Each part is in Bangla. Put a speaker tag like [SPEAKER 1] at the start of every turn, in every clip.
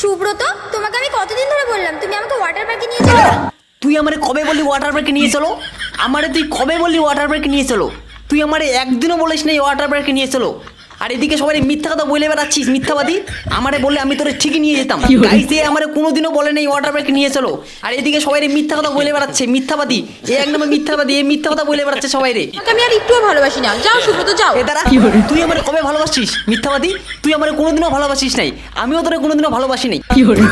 [SPEAKER 1] সুব্রত, তোমাকে আমি কতদিন ধরে বললাম? তুমি আমাকে ওয়াটার পার্কে নিয়ে চলো।
[SPEAKER 2] তুই আমারে কবে বললি ওয়াটার পার্কে নিয়ে চলো? আমারে তুই কবে বললি ওয়াটার পার্কে নিয়ে চলো? তুই আমারে একদিনও বলিস না ওয়াটার পার্কে নিয়ে চলো। আর এদিকে সবাই মিথ্যা কথা বলে বেড়াচ্ছিস মিথ্যাবাদী। আমারে বললে আমি তোরে ঠিকই নিয়ে যেতাম। গাইছে আমারে কোনোদিনও বলে নেই ওয়াটার পার্কে নিয়ে চলো। আর এদিকে সবাই মিথ্যা কথা বলে বেড়াচ্ছে মিথ্যাবাদী। এ একদম মিথ্যাবাদী এ মিথ্যা কথা বলে বেড়াচ্ছে সবাই রে।
[SPEAKER 1] আমি আর একটুও ভালোবাসি না। যাও সুব্রত যাও।
[SPEAKER 2] এ দাঁড়া তুই আমারে কবে ভালোবাসিস মিথ্যাবাদী? তুই আমারে কোনোদিনও ভালোবাসিস নাই। আমিও তোরে কোনোদিনও ভালোবাসি নাই। Hey guys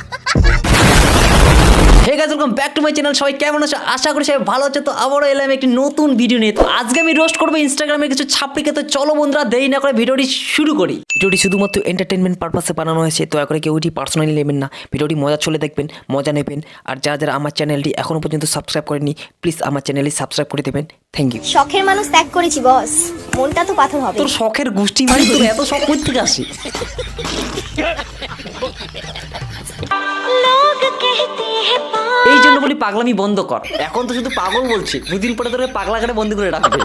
[SPEAKER 2] welcome back to my channel সবাই কেমন আছো? আশা করি সবাই ভালো আছে। তো আবারও এলাম একটি নতুন ভিডিও নিয়ে। তো আজকে আমি রোস্ট করব ইনস্টাগ্রামে কিছু ছাপড়িকে। তো চলো বন্ধুরা দেরি না করে ভিডিওটি শুরু করি। ভিডিওটি শুধুমাত্র এন্টারটেনমেন্ট পারপাসে বানানো হয়েছে। দয়া করে কেউ এটি পার্সোনালি নেবেন না। ভিডিওটি মজা চলে দেখবেন মজা নেবেন। আর যারা যারা আমার চ্যানেলটি এখনও পর্যন্ত সাবস্ক্রাইব করেনি প্লিজ আমার চ্যানেলটি সাবস্ক্রাইব করে দেবেন। থ্যাংক ইউ
[SPEAKER 3] শখের মানুষ ত্যাগ করেছি বস মনটা তো পাথর হবে।
[SPEAKER 2] তোর শখের গোষ্ঠী মানে তোর এত শখ থেকে আসে? পাগলামি বন্ধ কর। এখন তো শুধু পাগল বলছি দুদিন পরে তোর পাগলা করে বন্ধ করে রাখবে।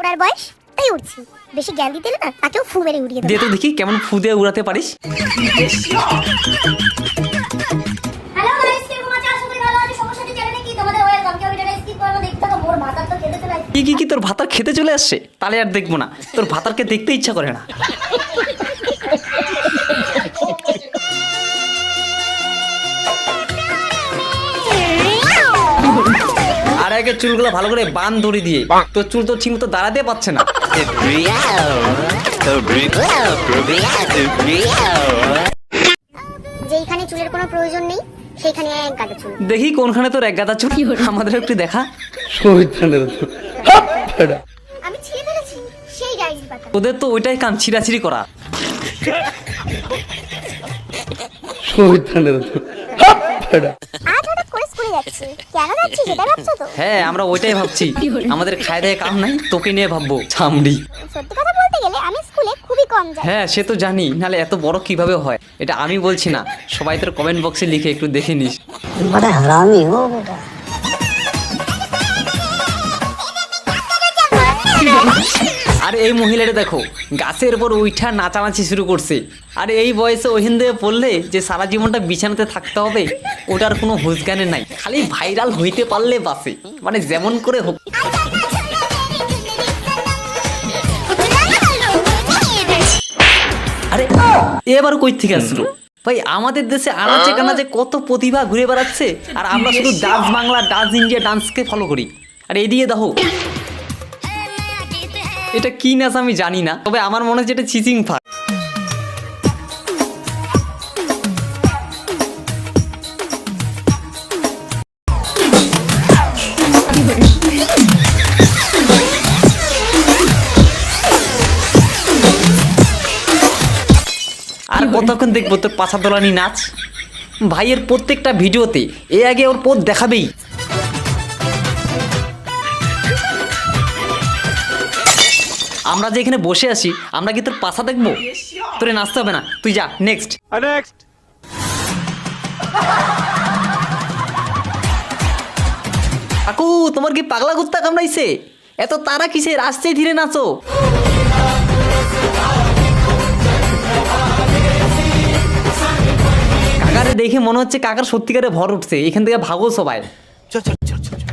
[SPEAKER 3] ওরার বয়স তাই উঠছি। বেশি জ্ঞান দিতে না তাকেও ফু মেরে উড়িয়ে দেবো।
[SPEAKER 2] দিয়ে তো দেখি কেমন ফুদে উড়াতে পারিস।
[SPEAKER 3] হ্যালো গাইস কীরকম আছো আশা করি ভালো আছো সমস্যা নেই চ্যানেলে কি? তোমাদের ওয়েলকাম কেউ ভিডিওটা স্কিপ করো দেখতে থাকো মোর ভাত তো খেতে চলে আসছে
[SPEAKER 2] কি কি কি তোর ভাতার খেতে চলে আসছে? তাহলে আর দেখব না। তোর ভাতারকে দেখতে ইচ্ছা করে না। আগে চুলগুলো ভালো করে বান ধরে দিয়ে। তোর চুল তো ঠিক মতো দাঁড়াতে পারছে না।
[SPEAKER 3] যেইখানে চুলের কোনো প্রয়োজন নেই সেইখানে এক গাদা চুল।
[SPEAKER 2] দেখি কোনখানে তোর এক গাদা চুল। আমাদের একটু দেখা।
[SPEAKER 3] আমি ছিঁড়ে ফেলেছি সেই ডায়েরি পাতা
[SPEAKER 2] তোদের তো ওইটাই কাম ছিঁড়াছিড়ি করা।
[SPEAKER 3] আজ হঠাৎ করে যাচ্ছি। কেন যাচ্ছি সেটা ভাবছ তো?
[SPEAKER 2] হ্যাঁ আমরা ওইটাই ভাবছি। আমাদের খায় দায় কাম নাই তোকে নিয়ে ভাববো চামড়ি
[SPEAKER 3] সত্যি কথা বলতে গেলে আমি স্কুলে খুবই কম যাই।
[SPEAKER 2] হ্যাঁ সে তো জানি নালে এত বড় কীভাবে হয়? এটা আমি বলছি না সবাই তোর কমেন্ট বক্সে লিখে একটু দেখে নিস।
[SPEAKER 4] হারামি বেটা
[SPEAKER 2] আর এই মহিলাটা দেখো গাছের উপর উইঠা নাচানাচি শুরু করছে। আর এই বয়সে ওহিন দিয়ে পড়লে যে সারা জীবনটা বিছানাতে থাকতে হবে ওটার কোনো হুজগানে নাই। খালি ভাইরাল হইতে পারলে বাসে মানে যেমন করে হোক। আরে এবার কই থেকে আসলো? ভাই আমাদের দেশে আনাচে কানাচে কত প্রতিভা ঘুরে বেড়াচ্ছে আর আমরা শুধু ডান্স বাংলা ডান্স ইন্ডিয়া ডান্সকে ফলো করি। আর এদিকে দেখো এটা কি নাচ আমি জানি না তবে আমার মনে হচ্ছে এটা চিচিং ফাঁক আর কতক্ষণ দেখব তোর পাছা দোলানি নাচ? ভাইয়ের প্রত্যেকটা ভিডিওতে এ আগে ওর পথ দেখাবেই। আমরা যে এখানে বসে আছি আমরা কি তোর পাছা দেখব? তোরে নাচতে হবে না। তুই যা নেক্সট
[SPEAKER 5] Next.
[SPEAKER 2] কাকু তোমার কি পাগলা কুত্তা কামড়াইছে? এত তারা কিসে রাস্তায় ধীরে নাচো। কাকারে দেখে মনে হচ্ছে কাকার সত্যিকারে ভর উঠছে। এখান থেকে ভাগো সবাই।
[SPEAKER 5] চল চল চল চল।